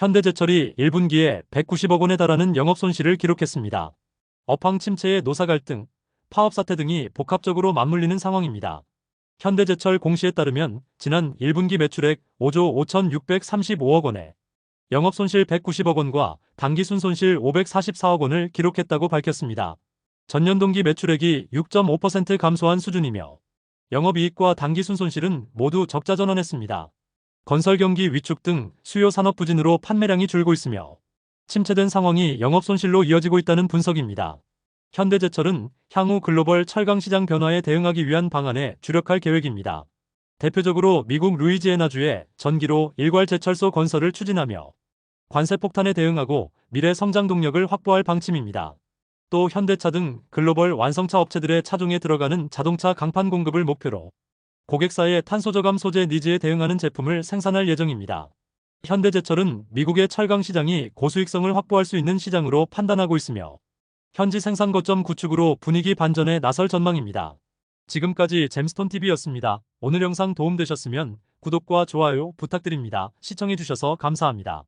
현대제철이 1분기에 190억 원에 달하는 영업 손실을 기록했습니다. 업황 침체의 노사 갈등, 파업 사태 등이 복합적으로 맞물리는 상황입니다. 현대제철 공시에 따르면 지난 1분기 매출액 5조 5,635억 원에 영업 손실 190억 원과 당기 순손실 544억 원을 기록했다고 밝혔습니다. 전년 동기 매출액이 6.5% 감소한 수준이며 영업이익과 당기 순손실은 모두 적자 전환했습니다. 건설 경기 위축 등 수요 산업 부진으로 판매량이 줄고 있으며 침체된 상황이 영업 손실로 이어지고 있다는 분석입니다. 현대제철은 향후 글로벌 철강 시장 변화에 대응하기 위한 방안에 주력할 계획입니다. 대표적으로 미국 루이지애나주에 전기로 일괄 제철소 건설을 추진하며 관세 폭탄에 대응하고 미래 성장 동력을 확보할 방침입니다. 또 현대차 등 글로벌 완성차 업체들의 차종에 들어가는 자동차 강판 공급을 목표로 고객사의 탄소 저감 소재 니즈에 대응하는 제품을 생산할 예정입니다. 현대제철은 미국의 철강 시장이 고수익성을 확보할 수 있는 시장으로 판단하고 있으며 현지 생산 거점 구축으로 분위기 반전에 나설 전망입니다. 지금까지 잼스톤TV였습니다. 오늘 영상 도움되셨으면 구독과 좋아요 부탁드립니다. 시청해주셔서 감사합니다.